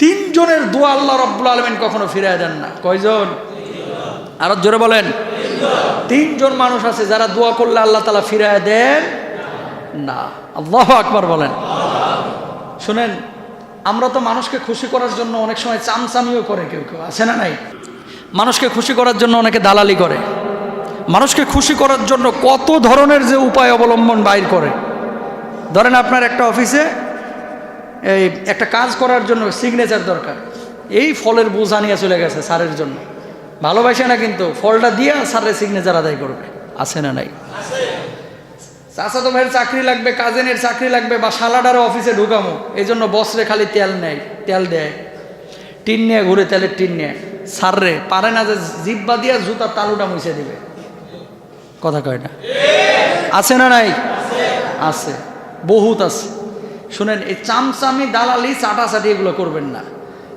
তিনজনের দোয়া আল্লাহ রব্বুল আলমিন কখনো ফিরায় দেন না। কয়জন? আরও জোরে বলেন। তিনজন মানুষ আছে যারা দোয়া করলে আল্লাহ তালা ফিরায় দেন না। আল্লাহ আকবার বলেন। শুনেন, আমরা তো মানুষকে খুশি করার জন্য অনেক সময় চামচামিও করে কেউ কেউ। আছে না নাই? মানুষকে খুশি করার জন্য অনেকে দালালি করে। মানুষকে খুশি করার জন্য কত ধরনের যে উপায় অবলম্বন বাইর করে। ধরেন আপনার একটা অফিসে এই একটা কাজ করার জন্য সিগনেচার দরকার। এই ফলের বোঝা নিয়ে চলে গেছে স্যারের জন্য। ভালোবাসে না কিন্তু ফলটা দিয়ে স্যারের সিগনেচার আদায় করবে। আছে না নাই? চাচা তো ভাইয়ের চাকরি লাগবে কাজেনের চাকরি লাগবে বা সালাডারও অফিসে ঢুকামো। এই জন্য বসরে খালি তেল নেয় তেল দেয়। টিন নিয়ে ঘুরে তেলের টিন নিয়ে। সাররে পারে না যে জিব্বা দিয়া জুতার তালুটা মুছে দিবে। কথা কয় না? আছে না নাই? আছে। বহুত আছে। শুনেন, এই চামচামি দালালি, চাটাচাটি এগুলো করবেন না।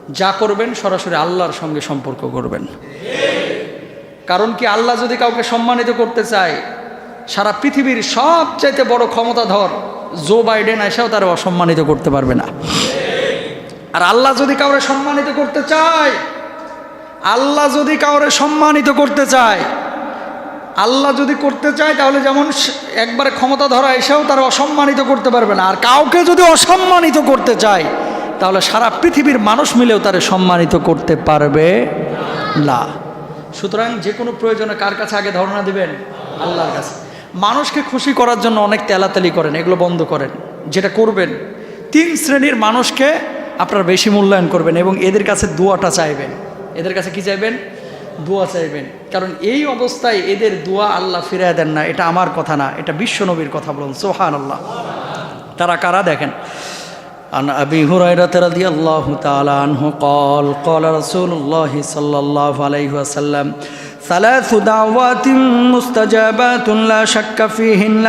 যা করবেন, সরাসরি আল্লাহর সঙ্গে সম্পর্ক করবেন। কারণ কি আল্লাহ যদি কাউকে সম্মানিত করতে চায়, সারা পৃথিবীর সবচাইতে বড় ক্ষমতাধর জো বাইডেন এসেও তারা অসম্মানিত করতে পারবে না। আর আল্লাহ যদি কাউরে সম্মানিত করতে চায়, আল্লাহ যদি কাউরে সম্মানিত করতে চায় আল্লাহ যদি করতে চায়, তাহলে যেমন একবারে ক্ষমতা ধরা এসেও তারা অসম্মানিত করতে পারবে না। আর কাউকে যদি অসম্মানিত করতে চায়, তাহলে সারা পৃথিবীর মানুষ মিলেও তারে সম্মানিত করতে পারবে না। সুতরাং যে কোনো প্রয়োজনে কার কাছে আগে ধারণা দিবেন? আল্লাহর কাছে। মানুষকে খুশি করার জন্য অনেক তেলাতেলি করেন, এগুলো বন্ধ করেন, যেটা করবেন। তিন শ্রেণির মানুষকে আপনারা বেশি মূল্যায়ন করবেন এবং এদের কাছে দোয়াটা চাইবেন। এদের কাছে কি চাইবেন? দোয়া চাইবেন কারণ এই অবস্থায় এদের দোয়া আল্লাহ ফিরিয়ে দেন না এটা আমার কথা না এটা বিশ্বনবীর কথা বলুন সোহান আল্লাহ তারা কারা দেখেন عن أبي هريرة رضي الله تعالى عنه قال قال رسول الله صلى الله عليه وسلم ثلاث دعوات مستجابات لا شك فيهن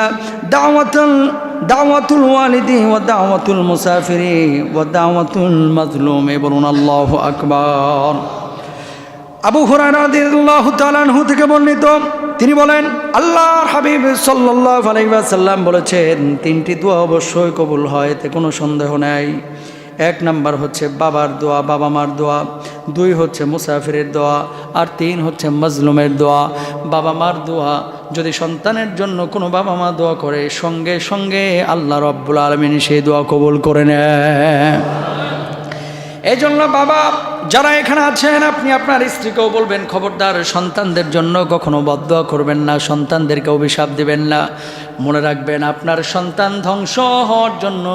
دعوة دعوة الوالد ودعوة المسافر ودعوة المظلوم بلون الله أكبر আবু আনহু থেকে বর্ণিত, তিনি বলেন, আল্লাহর হাবিব সাল্লাল্লাহু আলাইহি ওয়াসাল্লাম বলেছেন, তিনটি দোয়া অবশ্যই কবুল হয়, এতে কোনো সন্দেহ নেই। এক নাম্বার হচ্ছে বাবার দোয়া, বাবা মার দোয়া, দুই হচ্ছে মুসাফিরের দোয়া, আর তিন হচ্ছে মজলুমের দোয়া। বাবা মার দোয়া, যদি সন্তানের জন্য কোনো বাবা মা দোয়া করে, সঙ্গে সঙ্গে আল্লাহ রব্বুল আলমিন সেই দোয়া কবুল করে নেয় এই জন্য বাবা যারা এখানে আছেন, আপনি আপনার স্ত্রীকেও বলবেন, খবরদার, সন্তানদের জন্য কখনো বদয়া করবেন না সন্তানদেরকে অভিশাপ দিবেন না। মনে রাখবেন, আপনার সন্তান ধ্বংস হওয়ার জন্য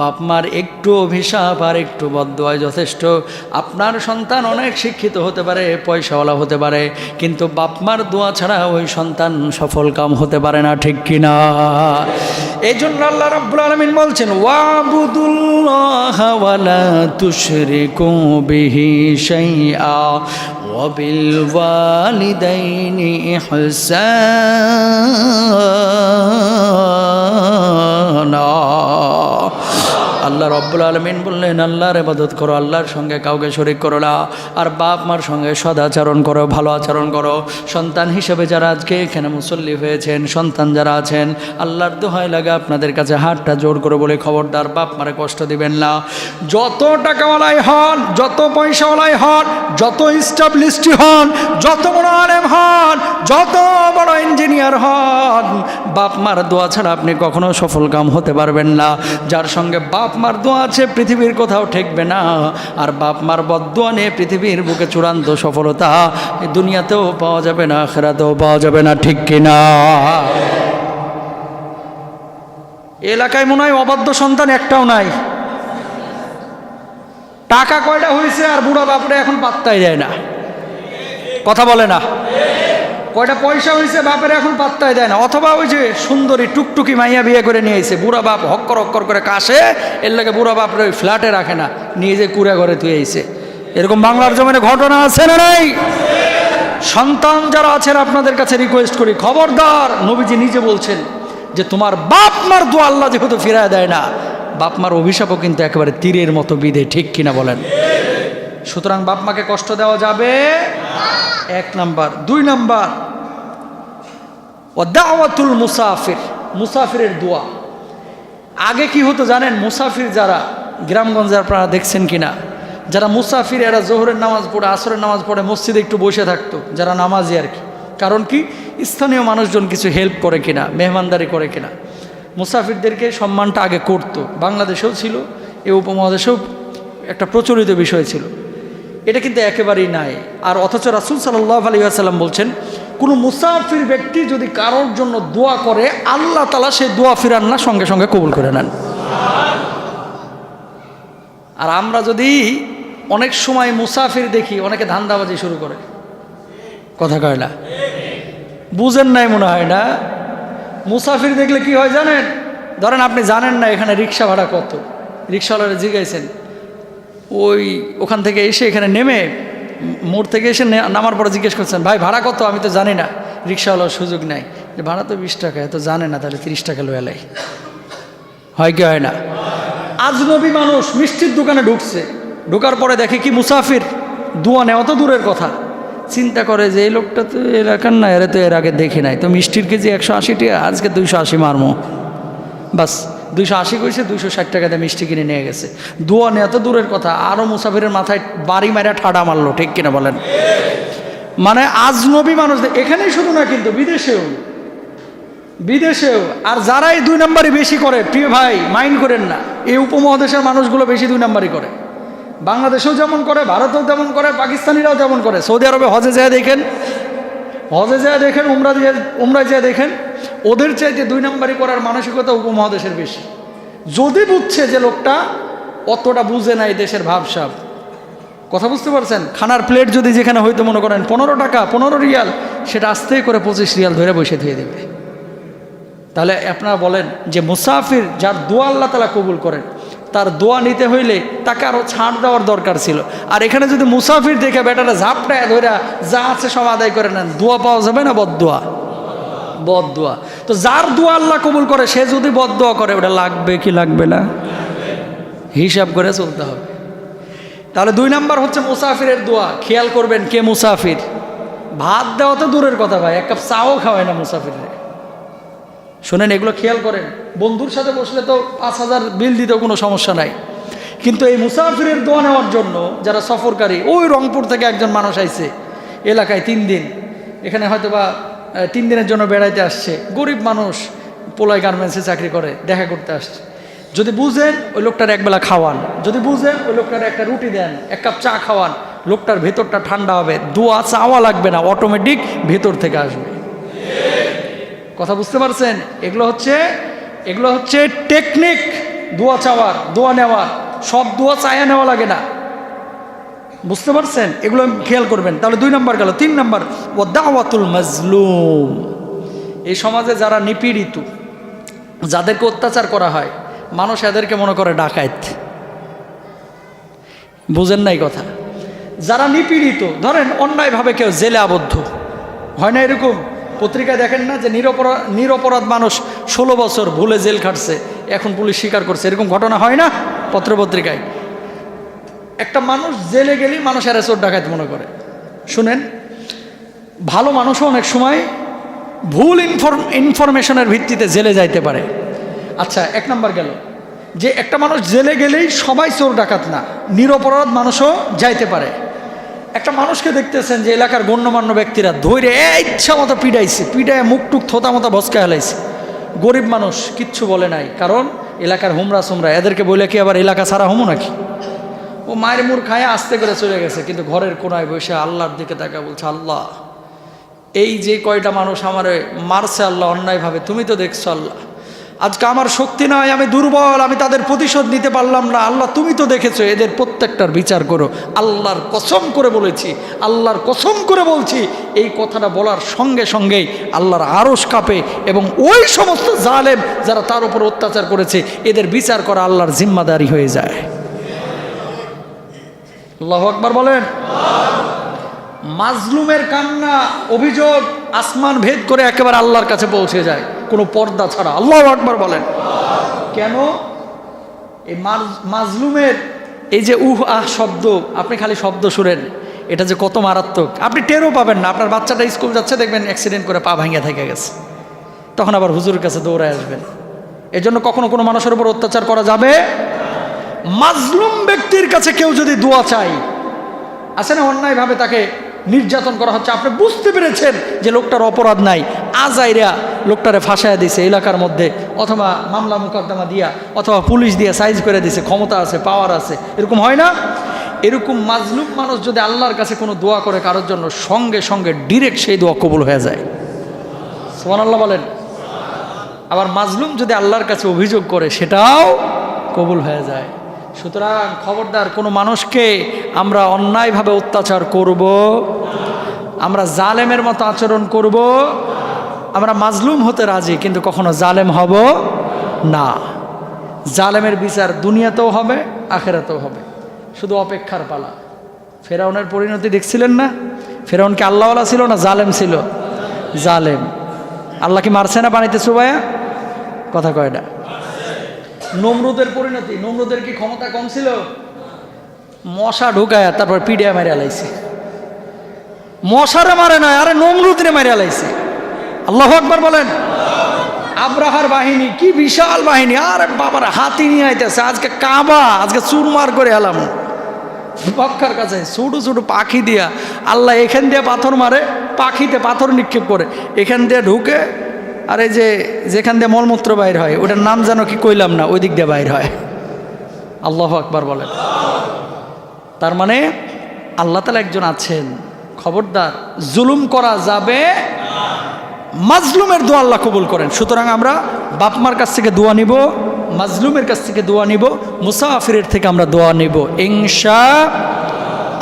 বাপ মার একটু অভিশাপ আর একটু বদয় যথেষ্ট। আপনার সন্তান অনেক শিক্ষিত হতে পারে, পয়সাওয়ালা হতে পারে, কিন্তু বাপ মার দোয়া ছাড়া ওই সন্তান সফল কাম হতে পারে না, ঠিক কিনা? এই জন্য আল্লাহ রাব্বুল আলমিন বলছেন ওয়াবুদুল্লাহ তুশরিকু বিহি শাইআ ওয়ালিদাইনি ইহসানা। আল্লাহ রব্বুল আলমিন বললেন, আল্লাহর ইবাদত করো, আল্লাহর সঙ্গে কাউকে শরিক করো না। আর বাপ মার সঙ্গে সদাচরণ করো, ভালো আচরণ করো। সন্তান হিসেবে যারা আজকে এখানে মুসল্লি হয়েছেন, সন্তান যারা আছেন, আল্লাহর দোহাই লাগে আপনাদের কাছে হাতটা জোর করে বলে খবরদার, বাপ মারে কষ্ট দিবেন না। যত টাকাওয়ালাই হন, যত পয়সাওয়ালাই হন, যত স্টাবলিশটি হন, যত বড় আলেম হন, যত বড় ইঞ্জিনিয়ার হন, বাপ মার দোয়া ছাড়া আপনি কখনো সফল কাম হতে পারবেন না। যার সঙ্গে বাপ মার দোয়া আছে, পৃথিবীর কোথাও ঠেকবে না। আর বাপ মার বদোয়া নিয়ে পৃথিবীর বুকে চূড়ান্ত সফলতা দুনিয়াতেও পাওয়া যাবে না খেরাতেও পাওয়া যাবে না, ঠিক কিনা এলাকায় মনে হয় অবাধ্য সন্তান একটাও নাই। টাকা কয়টা হয়েছে আর বুড়া বাপরে এখন পাত্তাই দেয় না। কথা বলে না। কয়টা পয়সা হয়েছে বাপের এখন পাত্তায় দেয় না। অথবা ওই যে সুন্দরী টুকটুকি মাইয়া বিয়ে করে নিয়ে এসে বুড়া বাপ হক্কর হক্কর করে কাশে, এর লাগে বুড়া বাপরে ওই ফ্ল্যাটে রাখে না, নিয়ে যে কুড়ে ঘরে তুই এসে এরকম বাংলার জমিনে ঘটনা আছে না নাই? সন্তান যারা আছেন, আপনাদের কাছে রিকোয়েস্ট করি, খবরদার, নবীজি নিজে বলছেন যে তোমার বাপ মার দোয়া আল্লাহ যেহেতু ফিরায় দেয় না, বাপ মার অভিশাপও কিন্তু একেবারে তীরের মতো বিধে, ঠিক কিনা বলেন? সুতরাং বাপ মাকে কষ্ট দেওয়া যাবে এক নাম্বার। দুই নাম্বার ও দাওয়াতুল মুসাফির, মুসাফিরের দোয়া। আগে কি হতো জানেন, মুসাফির যারা, গ্রামগঞ্জে আপনারা দেখছেন কিনা, যারা মুসাফির, এরা জোহরের নামাজ পড়ে, আসরের নামাজ পড়ে, মসজিদে একটু বসে থাকতো, যারা নামাজি আর কি। কারণ কি, স্থানীয় মানুষজন কিছু হেল্প করে কিনা, মেহমানদারি করে কিনা। মুসাফিরদেরকে সম্মানটা আগে করতো। বাংলাদেশেও ছিল, এ উপমহাদেশেও একটা প্রচলিত বিষয় ছিল। এটা কিন্তু একেবারেই নাই। আর অথচ রাসুল সাল্লাহ আলী আসাল্লাম বলছেন, কোনো মুসাফির ব্যক্তি যদি কারোর জন্য দোয়া করে, আল্লাহ তালা সেই দোয়া ফিরান না, সঙ্গে সঙ্গে কবুল করে নেন। আর আমরা যদি অনেক সময় মুসাফির দেখি, অনেকে ধান্দাবাজি শুরু করে। কথা কয় না? বুঝেন নাই মনে হয় না? মুসাফির দেখলে কি হয় জানেন? ধরেন আপনি জানেন না এখানে রিক্সা ভাড়া কত। রিক্সাওয়ালারা জিজ্ঞাসেন ওই ওখান থেকে এসে এখানে নেমে মোড় থেকে এসে নামার পরে জিজ্ঞেস করছেন, ভাই, ভাড়া কত? আমি তো জানি না। রিক্সাওয়ালার সুযোগ নাই। যে, ভাড়া তো বিশ টাকা এত জানে না, তাহলে তিরিশ টাকা লো এলাই হয় কি হয় না? আজনবী মানুষ মিষ্টির দোকানে ঢুকছে। ঢোকার পরে দেখে কি মুসাফির? দুয়া নেওয়া তো দূরের কথা। চিন্তা করে যে, এই লোকটা তো এলাকার না, এরা তো এর আগে দেখি নাই। তো মিষ্টির কেজি একশো আশি টাকা, আজকে দুইশো আশি মারমো। বাস। দুইশো আশি কইছে, দুইশো ষাট টাকাতে মিষ্টি কিনে নিয়ে গেছে। দুয়া নেওয়া তো দূরের কথা আরও মুসাফিরের মাথায় বাড়ি মারা ঠাডা মারলো, ঠিক কিনা বলেন? মানে আজনবী মানুষ, এখানেই শুধু না কিন্তু বিদেশেও। বিদেশেও। আর যারাই দুই নাম্বারই বেশি করে, প্রিয় ভাই, মাইন্ড করেন না, এই উপমহাদেশের মানুষগুলো বেশি দুই নাম্বারই করে। বাংলাদেশেও যেমন করে, ভারতেও যেমন করে, পাকিস্তানিরাও যেমন করে। সৌদি আরবে হজে যায় দেখেন, হজে যায় দেখেন, উমরা উমরা যায় দেখেন ওদের চাইতে দুই নাম্বারই করার মানসিকতা উপমহাদেশের বেশি। যদি বুঝছে যে লোকটা অতটা বুঝে নাই দেশের ভাবসাব। কথা বুঝতে পারছেন? খানার প্লেট যদি যেখানে হয়তো মনে করেন পনেরো টাকা, পনেরো রিয়াল, সেটা আস্তে করে পঁচিশ রিয়াল ধরে বসে ধুয়ে দেবে। তাহলে আপনারা বলেন যে মুসাফির যার দোয়া আল্লাহ তালা কবুল করেন, তার দোয়া নিতে হইলে তাকে আরও ছাড় দেওয়ার দরকার ছিল। আর এখানে যদি মুসাফির দেখে বেটাটা ঝাপটায় ধরে যা আছে সব আদায় করে নেন, দোয়া পাওয়া যাবে না বদোয়া তো যার দোয়া আল্লাহ কবুল করে, সে যদি বদোয়া করে, ওটা লাগবে কি লাগবে না? হিসাব করে চলতে হবে। তাহলে দুই নাম্বার হচ্ছে মুসাফিরের দোয়া। খেয়াল করবেন কে মুসাফির। ভাত দেওয়া তো দূরের কথা ভাই, এক কাপ চাও খাওয়ায় না মুসাফিরে শোনেন, এগুলো খেয়াল করেন। বন্ধুর সাথে বসলে তো পাঁচ হাজার বিল দিতেও কোনো সমস্যা নাই। কিন্তু এই মুসাফিরের দোয়া নেওয়ার জন্য যারা সফরকারী, ওই রংপুর থেকে একজন মানুষ আইছে, এলাকায় তিন দিন। এখানে হয়তো বা তিন দিনের জন্য বেড়াইতে আসছে। গরিব মানুষ পোলাই গার্মেন্টসে চাকরি করে, দেখা করতে আসছে। যদি বুঝেন, ওই লোকটার একবেলা খাওয়ান। যদি বুঝেন, ওই লোকটার একটা রুটি দেন, এক কাপ চা খাওয়ান, লোকটার ভেতরটা ঠান্ডা হবে, দোয়া চাওয়া লাগবে না অটোমেটিক ভেতর থেকে আসবে। কথা বুঝতে পারছেন? এগুলো হচ্ছে এগুলো হচ্ছে টেকনিক দোয়া চাওয়ার, দোয়া নেওয়ার। সব দোয়া চায়া নেওয়া লাগে না। বুঝতে পারছেন? এগুলো খেয়াল করবেন। তাহলে দুই নম্বর গেল। তিন নম্বর ও দাওয়াতুল মাজলুম। এই সমাজে যারা নিপীড়িত, যাদেরকে অত্যাচার করা হয়, মানুষ এদেরকে মনে করে ডাকাইত বুঝেন নাই কথা? যারা নিপীড়িত, ধরেন অন্যায়ভাবে কেউ জেলে আবদ্ধ। হয় না এরকম? পত্রিকায় দেখেন না যে নিরপরাধ নিরপরাধ মানুষ ষোলো বছর ভুলে জেল খাটছে, এখন পুলিশ স্বীকার করছে। এরকম ঘটনা হয় না পত্রপত্রিকায় একটা মানুষ জেলে গেলেই মানুষ এরা চোর ডাকাত মনে করে। শুনেন, ভালো মানুষও অনেক সময় ভুল ইনফরম ইনফরমেশনের ভিত্তিতে জেলে যাইতে পারে। আচ্ছা এক নাম্বার গেল, যে একটা মানুষ জেলে গেলেই সবাই চোর, ডাকাত না, নিরপরাধ মানুষও যাইতে পারে। একটা মানুষকে দেখতেছেন যে এলাকার গণ্যমান্য ব্যক্তিরা ধৈর্য ইচ্ছা মতো পিডাইছে পিডায় মুখ টুক থোতা মতো বসকা হেলাইছে। গরিব মানুষ কিচ্ছু বলে নাই, কারণ এলাকার হুমরা সুমরা এদেরকে বলে কি আবার এলাকা ছাড়া হুমু নাকি? ও মায়ের মুর খায় আস্তে করে চলে গেছে, কিন্তু ঘরের কোনায় বসে আল্লাহর দিকে তাকা বলছে, আল্লাহ, এই যে কয়টা মানুষ আমারে মারছে আল্লাহ, অন্যায়ভাবে তুমি তো দেখছ আল্লাহ। আজকে আমার শক্তি নয়, আমি দুর্বল, আমি তাদের প্রতিশোধ নিতে পারলাম না। আল্লাহ, তুমি তো দেখেছ, এদের প্রত্যেকটার বিচার করো। আল্লাহর কসম করে বলেছি, আল্লাহর কসম করে বলছি, এই কথাটা বলার সঙ্গে সঙ্গেই আল্লাহর আরস কাঁপে এবং ওই সমস্ত জালেম যারা তার উপর অত্যাচার করেছে, এদের বিচার করা আল্লাহর জিম্মাদারি হয়ে যায়। আল্লাহ আকবার বলেন। মাজলুমের কান্না, অভিযোগ, আসমান ভেদ করে একেবারে আল্লাহর কাছে পৌঁছে যায়। কোনো পর্দা ছাড়া। আল্লাহ আকবার বলেন। কেন? এই মাজ- মাজলুমের এই যে উহ, আহ শব্দ, আপনি খালি শব্দ শুনেন। এটা যে কত মারাত্মক। আপনি টেরও পাবেন না। আপনার বাচ্চাটা স্কুল যাচ্ছে, দেখবেন অ্যাক্সিডেন্ট করে পা ভাঙিয়া থেকে গেছে। তখন আবার হুজুরের কাছে দৌড়ায় আসবেন। এজন্য কখনো কোনো মানুষের উপর অত্যাচার করা যাবে মাজলুম ব্যক্তির কাছে কেউ যদি দোয়া চাই আছে না অন্যায়ভাবে তাকে নির্যাতন করা হচ্ছে? আপনি বুঝতে পেরেছেন যে লোকটার অপরাধ নাই। আজাইরা লোকটারে ফাঁসায় দিছে এলাকার মধ্যে, অথবা মামলা মোকদ্দমা দিয়া, অথবা পুলিশ দিয়ে সাইজ করে দিছে, ক্ষমতা আছে পাওয়ার আছে। এরকম হয় না? এরকম মাজলুম মানুষ যদি আল্লাহর কাছে কোনো দোয়া করে, কারোর জন্য সঙ্গে সঙ্গে ডিরেক্ট সেই দোয়া কবুল হয়ে যায়। সোমান আল্লাহ বলেন। আবার মাজলুম যদি আল্লাহর কাছে অভিযোগ করে, সেটাও কবুল হয়ে যায়। সুতরাং খবরদার কোনো মানুষকে আমরা অন্যায়ভাবে অত্যাচার করব, আমরা জালেমের মতো আচরণ করব, আমরা মাজলুম হতে রাজি, কিন্তু কখনো জালেম হব না। জালেমের বিচার দুনিয়াতেও হবে, আখেরাতেও হবে। শুধু অপেক্ষার পালা। ফেরাউনের পরিণতি দেখছিলেন না? ফেরাউনকে আল্লাহওয়ালা ছিল না জালেম ছিল? জালেম। আল্লাহ কি মারছে না পানিতে সুবায়া? কথা কয় নমরুদের পরিণতি, নমরুদের কি ক্ষমতা কম ছিল? মশা ঢুকায় তারপর পিডিয়া মেরে আলাইছে মশারে মারে নয় আরে নমরুদরে মেরে আলাইছে আল্লাহ আকবার বলেন। আব্রাহার বাহিনী, কি বিশাল বাহিনী, আরে বাবার, হাতি নিয়ে আইতেছে। আজকে কাবা, আজকে চুরমার করে এলাম। মক্কার কাছে ছোটো ছোটো পাখি দিয়া, আল্লাহ এখান দিয়ে পাথর মারে, পাখিতে পাথর নিক্ষেপ করে। এখান দিয়ে ঢুকে আর এই যে যেখান দিয়ে মলমূত্র বাইর হয়, ওটার নাম যেন কি কইলাম না, ওই দিক দিয়ে বাইর হয়। আল্লাহ আকবার বলেন। তার মানে আল্লাহ তালা একজন আছেন, খবরদার, জুলুম করা যাবে মাজলুমের দোয়া আল্লাহ কবুল করেন। সুতরাং আমরা বাপমার কাছ থেকে দোয়া নিব, মাজলুমের কাছ থেকে দোয়া নিব, মুসাফিরের থেকে আমরা দোয়া নিব। ইনশা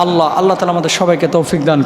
আল্লাহ আল্লাহ তালা আমাদের সবাইকে তৌফিক দান।